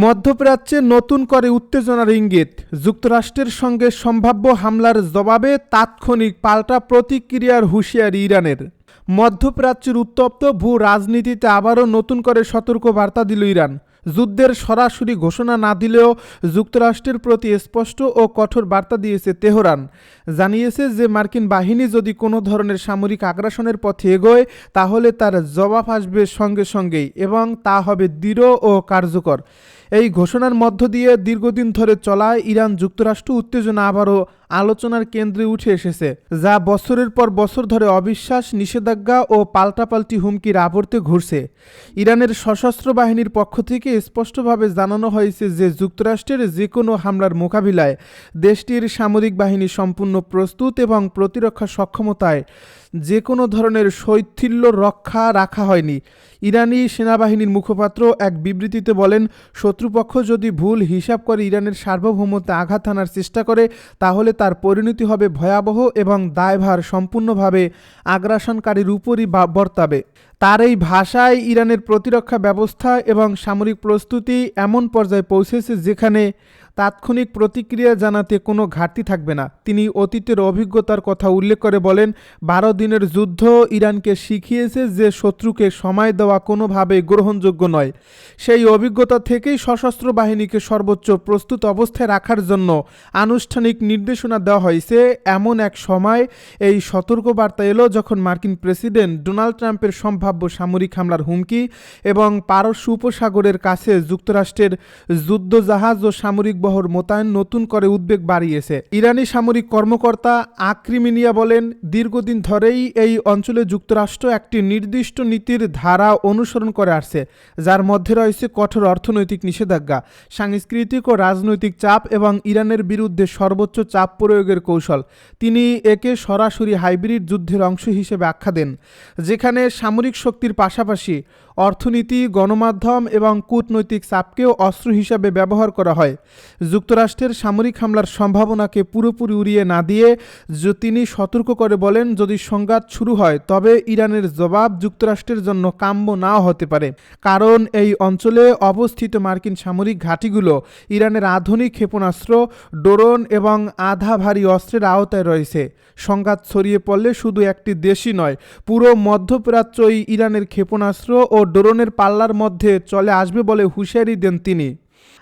মধ্যপ্রাচ্যে নতুন করে উত্তেজনার ইঙ্গিত। যুক্তরাষ্ট্রের সঙ্গে সম্ভাব্য হামলার জবাবে তাৎক্ষণিক পাল্টা প্রতিক্রিয়ার হুঁশিয়ারি ইরানের। মধ্যপ্রাচ্যের উত্তপ্ত ভূ রাজনীতিতে আবারও নতুন করে সতর্ক বার্তা দিল ইরান। যুদ্ধের সরাসরি ঘোষণা না দিলেও যুক্তরাষ্ট্রের প্রতি স্পষ্ট ও কঠোর বার্তা দিয়েছে তেহরান। জানিয়েছে যে মার্কিন বাহিনী যদি কোনো ধরনের সামরিক আগ্রাসনের পথে এগোয়, তাহলে তার জবাব আসবে সঙ্গে সঙ্গেই এবং তা হবে দৃঢ় ও কার্যকর। এই ঘোষণার মধ্য দিয়ে দীর্ঘদিন ধরে চলা ইরান যুক্তরাষ্ট্র উত্তেজনা আবারও আলোচনার কেন্দ্রে উঠে এসেছে, যা বছরের পর বছর ধরে অবিশ্বাস, নিষেধাজ্ঞা ও পাল্টাপাল্টি হুমকির আবর্তে ঘুরছে। ইরানের সশস্ত্র বাহিনীর পক্ষ থেকে স্পষ্টভাবে জানানো হয়েছে যে যুক্তরাষ্ট্রের যে কোনো হামলার মোকাবিলায় দেশটির সামরিক বাহিনী সম্পূর্ণ প্রস্তুত এবং প্রতিরক্ষা সক্ষমতায় যে কোনো ধরনের শৈথিল্য রক্ষা রাখা হয়নি। ইরানি সেনাবাহিনীর মুখপাত্র এক বিবৃতিতে বলেন, শত্রুপক্ষ যদি ভুল হিসাব করে ইরানের সার্বভৌমত্বে আঘাত হানার চেষ্টা করে, তাহলে তার পরিণতি হবে ভয়াবহ এবং দায়ভার সম্পূর্ণভাবে আগ্রাসনকারীর উপরই বর্তাবে। তার এই ভাষায় ইরানের প্রতিরক্ষা ব্যবস্থা এবং সামরিক প্রস্তুতি এমন পর্যায়ে পৌঁছেছে যেখানে তাৎক্ষণিক প্রতিক্রিয়া জানাতে কোনো ঘাটতি থাকবে না। তিনি অতীতের অভিজ্ঞতার কথা উল্লেখ করে বলেন, বারো দিনের যুদ্ধ ইরানকে শিখিয়েছে যে শত্রুকে সময় দেওয়া কোনোভাবেই গ্রহণযোগ্য নয়। সেই অভিজ্ঞতা থেকেই সশস্ত্র বাহিনীকে সর্বোচ্চ প্রস্তুত অবস্থায় রাখার জন্য আনুষ্ঠানিক নির্দেশনা দেওয়া হয়েছে। এমন এক সময় এই সতর্কবার্তা এলো যখন মার্কিন প্রেসিডেন্ট ডোনাল্ড ট্রাম্পের সম্ভাব্য সামরিক হামলার হুমকি এবং পারস্য উপসাগরের কাছে যুক্তরাষ্ট্রের যুদ্ধজাহাজ ও সামরিক বহর মোতায়েন নতুন করে উদ্বেগ বাড়িয়েছে। ইরানি সামরিক কর্মকর্তা আক্রিমিনিয়া বলেন, দীর্ঘদিন ধরেই এই অঞ্চলে যুক্তরাষ্ট্র একটি নির্দিষ্ট নীতির ধারা অনুসরণ করে আসছে, যার মধ্যে রয়েছে কঠোর অর্থনৈতিক নিষেধাজ্ঞা, সাংস্কৃতিক ও রাজনৈতিক চাপ এবং ইরানের বিরুদ্ধে সর্বোচ্চ চাপ প্রয়োগের কৌশল। তিনি একে সরাসরি হাইব্রিড যুদ্ধের অংশ হিসেবে আখ্যা দেন, যেখানে সামরিক শক্তির পাশাপাশি অর্থনীতি, গণমাধ্যম এবং কূটনৈতিক চাপকেও অস্ত্র হিসাবে ব্যবহার করা হয়। যুক্তরাষ্ট্রের সামরিক হামলার সম্ভাবনাকে পুরোপুরি উড়িয়ে না দিয়ে তিনি সতর্ক করে বলেন, যদি সংঘাত শুরু হয়, তবে ইরানের জবাব যুক্তরাষ্ট্রের জন্য কাম্য নাও হতে পারে। কারণ এই অঞ্চলে অবস্থিত মার্কিন সামরিক ঘাঁটিগুলো ইরানের আধুনিক ক্ষেপণাস্ত্র, ড্রোন এবং আধা ভারী অস্ত্রের আওতায় রয়েছে। সংঘাত ছড়িয়ে পড়লে শুধু একটি দেশই নয়, পুরো মধ্যপ্রাচ্যই ইরানের ক্ষেপণাস্ত্র ও ড্রোনের পাল্লার মধ্যে চলে আসবে বলে হুঁশিয়ারি দেন তিনি।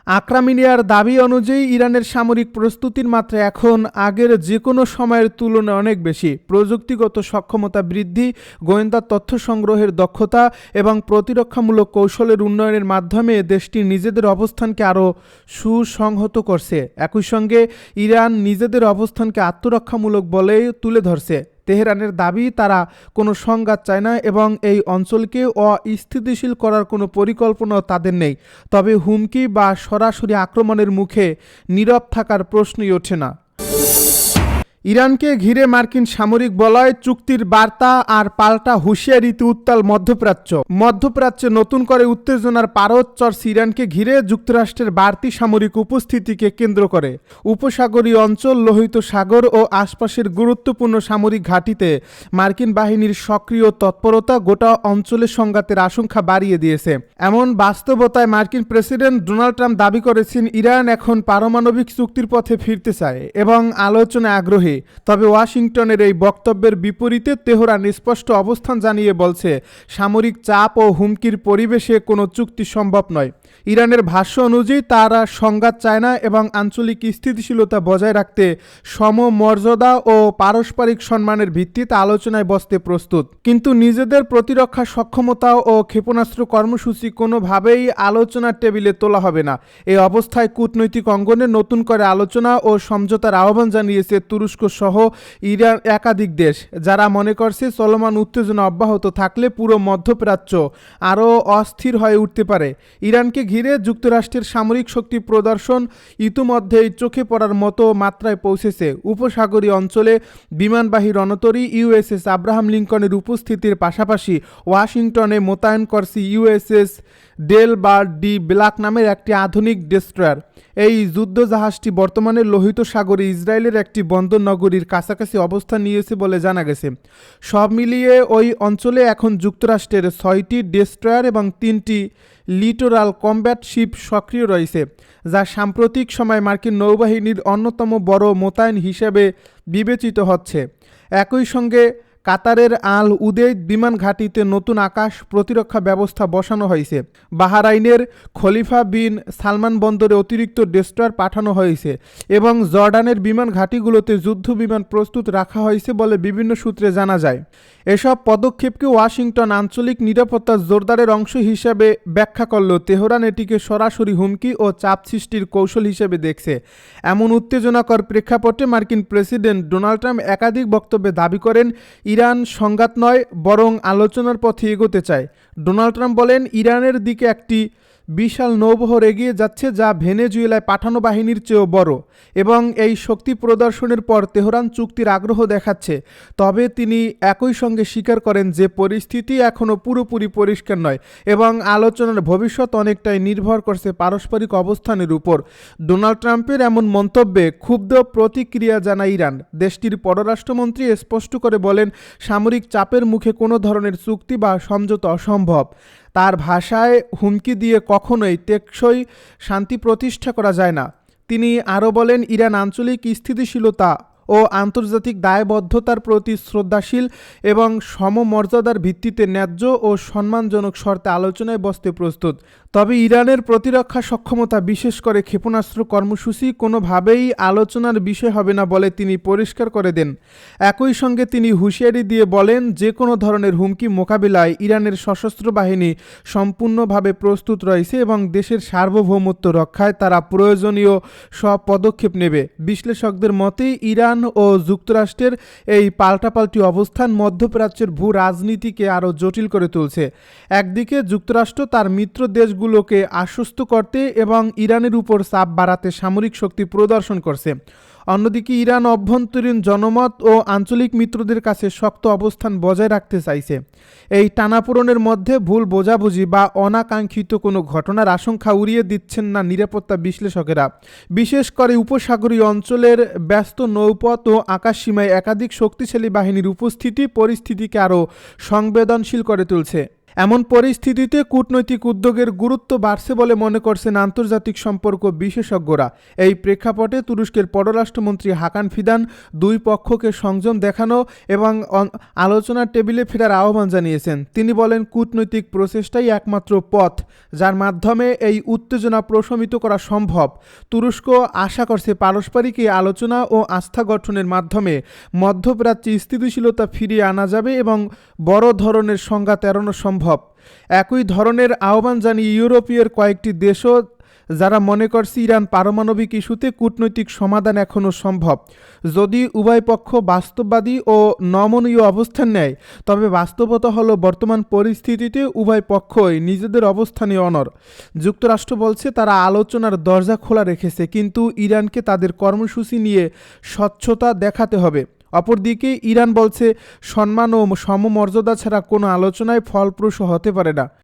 আক্রামিনিয়ার দাবি অনুযায়ী ইরানের সামরিক প্রস্তুতির মাত্রা এখন আগের যে কোনো সময়ের তুলনায় অনেক বেশি। প্রযুক্তিগত সক্ষমতা বৃদ্ধি, গোয়েন্দা তথ্য সংগ্রহের দক্ষতা এবং প্রতিরক্ষামূলক কৌশলের উন্নয়নের মাধ্যমে দেশটি নিজেদের অবস্থানকে আরও সুসংহত করছে। একই সঙ্গে ইরান নিজেদের অবস্থানকে আত্মরক্ষামূলক বলেই তুলে ধরছে। তেহরানের দাবি, তারা কোনো সংঘাত চায় না এবং এই অঞ্চলকে অস্থিতিশীল করার কোনো পরিকল্পনাও তাদের নেই। তবে হুমকি বা সরাসরি আক্রমণের মুখে নীরব থাকার প্রশ্নই ওঠে না। ইরানকে ঘিরে মার্কিন সামরিক বলয় চুক্তির বার্তা আর পাল্টা হুঁশিয়ারিতে উত্তাল মধ্যপ্রাচ্য। মধ্যপ্রাচ্যে নতুন করে উত্তেজনার পারদ চর্চ ইরানকে ঘিরে যুক্তরাষ্ট্রের বাড়তি সামরিক উপস্থিতিকে কেন্দ্র করে। উপসাগরীয় অঞ্চল, লোহিত সাগর ও আশপাশের গুরুত্বপূর্ণ সামরিক ঘাঁটিতে মার্কিন বাহিনীর সক্রিয় তৎপরতা গোটা অঞ্চলের সংঘাতের আশঙ্কা বাড়িয়ে দিয়েছে। এমন বাস্তবতায় মার্কিন প্রেসিডেন্ট ডোনাল্ড ট্রাম্প দাবি করেছেন, ইরান এখন পারমাণবিক চুক্তির পথে ফিরতে চায় এবং আলোচনায় আগ্রহী। তবে ওয়াশিংটনের এই বক্তব্যের বিপরীতে তেহরান স্পষ্ট অবস্থান জানিয়ে বলছে, সামরিক চাপ ও হুমকির পরিবেশে কোনো চুক্তি সম্ভব নয়। ইরানের ভাষ্য অনুযায়ী তারা সংঘাত চায় না এবং আঞ্চলিক স্থিতিশীলতা বজায় রাখতে সমমর্যাদা ও পারস্পরিক সম্মানের ভিত্তিতে আলোচনায় বসতে প্রস্তুত। কিন্তু নিজেদের প্রতিরক্ষা সক্ষমতা ও ক্ষেপণাস্ত্র কর্মসূচি কোনোভাবেই আলোচনার টেবিলে তোলা হবে না। এই অবস্থায় কূটনৈতিক অঙ্গনে নতুন করে আলোচনা ও সমঝোতার আহ্বান জানিয়েছে তুরস্ক সহ ইরান একাধিক দেশ। যারা মনে করছে চলমান উত্তেজনা অব্যাহত থাকলে পুরো মধ্যপ্রাচ্য আরও অস্থির হয়ে উঠতে পারে। ইরানকে ঘিরে যুক্তরাষ্ট্রের সামরিক শক্তি প্রদর্শন ইতিমধ্যেই চোখে পড়ার মতো মাত্রায় পৌঁছেছে। উপসাগরীয় অঞ্চলে বিমানবাহী রণতরী ইউএসএস আব্রাহাম লিঙ্কনের উপস্থিতির পাশাপাশি ওয়াশিংটনে মোতায়েন করছে USS Delbert D Black নামের একটি আধুনিক ডেস্ট্রয়ার। এই যুদ্ধজাহাজটি বর্তমানে লোহিত সাগরে ইসরায়েলের একটি বন্দর নগরীর কাছাকাছি অবস্থান নিয়েছে বলে জানা গেছে। সব মিলিয়ে ওই অঞ্চলে এখন যুক্তরাষ্ট্রের ছয়টি ডেস্ট্রয়ার এবং তিনটি লিটোরাল কমব্যাট শিপ সক্রিয় রয়েছে, যা সাম্প্রতিক সময় মার্কিন নৌবাহিনীর অন্যতম বড় মোতায়েন হিসেবে বিবেচিত হচ্ছে। একই সঙ্গে কাতারের আল উদেদ বিমান ঘাঁটিতে নতুন আকাশ প্রতিরক্ষা ব্যবস্থা বসানো হয়েছে। বাহারাইনের খলিফা বিন সালমান বন্দরে অতিরিক্ত ডেস্ট্রয়ার পাঠানো হয়েছে এবং জর্ডানের বিমান ঘাঁটিগুলোতে যুদ্ধ বিমান প্রস্তুত রাখা হয়েছে বলে বিভিন্ন সূত্রে জানা যায়। এসব পদক্ষেপকে ওয়াশিংটন আঞ্চলিক নিরাপত্তা জোরদারের অংশ হিসেবে ব্যাখ্যা করলেও তেহরান এটিকে সরাসরি হুমকি ও চাপ সৃষ্টির কৌশল হিসেবে দেখছে। এমন উত্তেজনাকর প্রেক্ষাপটে মার্কিন প্রেসিডেন্ট ডোনাল্ড ট্রাম্প একাধিক বক্তব্যে দাবি করেন ইরান সংঘাত নয় বরং আলোচনার পথে এগোতে চায়। ডোনাল্ড ট্রাম্প বলেন ইরানের দিকে একটি বিশাল নৌবহর এগিয়ে যাচ্ছে যা ভেনেজুয়েলায় পাঠানো বাহিনীর চেয়েও বড় এবং এই শক্তি প্রদর্শনের পর তেহরান চুক্তির আগ্রহ দেখাচ্ছে। তবে তিনি একই সঙ্গে স্বীকার করেন যে পরিস্থিতি এখনও পুরোপুরি পরিষ্কার নয় এবং আলোচনার ভবিষ্যৎ অনেকটাই নির্ভর করছে পারস্পরিক অবস্থানের উপর। ডোনাল্ড ট্রাম্পের এমন মন্তব্যে ক্ষুব্ধ প্রতিক্রিয়া জানায় ইরান। দেশটির পররাষ্ট্রমন্ত্রী স্পষ্ট করে বলেন, সামরিক চাপের মুখে কোনো ধরনের চুক্তি বা সমঝোতা অসম্ভব। তার ভাষায় হুমকি দিয়ে কখনোই টেকসই শান্তি প্রতিষ্ঠা করা যায় না। তিনি আরও বলেন, ইরান আঞ্চলিক স্থিতিশীলতা ও আন্তর্জাতিক দায়বদ্ধতার প্রতি শ্রদ্ধাশীল এবং সমমর্যাদার ভিত্তিতে ন্যায্য ও সম্মানজনক শর্তে আলোচনায় বসতে প্রস্তুত। তবে ইরানের প্রতিরক্ষা সক্ষমতা, বিশেষ করে ক্ষেপণাস্ত্র কর্মসূচি, কোনোভাবেই আলোচনার বিষয় হবে না বলে তিনি পরিষ্কার করে দেন। একই সঙ্গে তিনি হুঁশিয়ারি দিয়ে বলেন, যে কোনো ধরনের হুমকি মোকাবিলায় ইরানের সশস্ত্র বাহিনী সম্পূর্ণভাবে প্রস্তুত রয়েছে এবং দেশের সার্বভৌমত্ব রক্ষায় তারা প্রয়োজনীয় সব পদক্ষেপ নেবে। বিশ্লেষকদের মতে, ইরান ও যুক্তরাষ্ট্রের এই পাল্টাপাল্টি অবস্থান মধ্যপ্রাচ্যের ভূ রাজনীতিকে আরও জটিল করে তুলছে। একদিকে যুক্তরাষ্ট্র তার মিত্র দেশগুলোকে আশ্বস্ত করতে এবং ইরানের উপর চাপ বাড়াতে সামরিক শক্তি প্রদর্শন করছে। অন্যদিকে ইরান অভ্যন্তরীণ জনমত ও আঞ্চলিক মিত্রদের কাছে শক্ত অবস্থান বজায় রাখতে চাইছে। এই টানাপোড়নের মধ্যে ভুল বোঝাবুঝি বা অনাকাঙ্ক্ষিত কোনো ঘটনার আশঙ্কা উড়িয়ে দিচ্ছেন না নিরাপত্তা বিশ্লেষকেরা। বিশেষ করে উপসাগরীয় অঞ্চলের ব্যস্ত নৌপথ ও আকাশসীমায় একাধিক শক্তিশালী বাহিনীর উপস্থিতি পরিস্থিতিকে আরও সংবেদনশীল করে তুলছে। এমন পরিস্থিতিতে কূটনৈতিক উদ্যোগের গুরুত্ব বাড়ছে বলে মনে করছেন আন্তর্জাতিক সম্পর্ক বিশেষজ্ঞরা। এই প্রেক্ষাপটে তুরস্কের পররাষ্ট্রমন্ত্রী হাকান ফিদান দুই পক্ষকে সংযম দেখানো এবং আলোচনার টেবিলে ফেরার আহ্বান জানিয়েছেন। তিনি বলেন, কূটনৈতিক প্রচেষ্টাই একমাত্র পথ, যার মাধ্যমে এই উত্তেজনা প্রশমিত করা সম্ভব। তুরস্ক আশা করছে পারস্পরিক এই আলোচনা ও আস্থা গঠনের মাধ্যমে মধ্যপ্রাচ্যে স্থিতিশীলতা ফিরিয়ে আনা যাবে এবং বড় ধরনের সংঘাত এড়ানো সম্ভব। একই ধরনের আহ্বান জানিয়ে ইউরোপীয় কয়েকটি দেশও, যারা মনে করছে ইরান পারমাণবিক ইস্যুতে কূটনৈতিক সমাধান এখনও সম্ভব। যদি উভয় পক্ষ বাস্তববাদী ও নমনীয় অবস্থান নেয়, তবে বাস্তবতা হলো বর্তমান পরিস্থিতিতে উভয় পক্ষই নিজেদের অবস্থানে অনর যুক্তরাষ্ট্র বলছে তারা আলোচনার দরজা খোলা রেখেছে, কিন্তু ইরানকে তাদের কর্মসূচি নিয়ে স্বচ্ছতা দেখাতে হবে। অপরদিকে ইরান বলছে সম্মান ও সমমর্যাদা ছাড়া কোনো আলোচনায় ফলপ্রসূ হতে পারে না।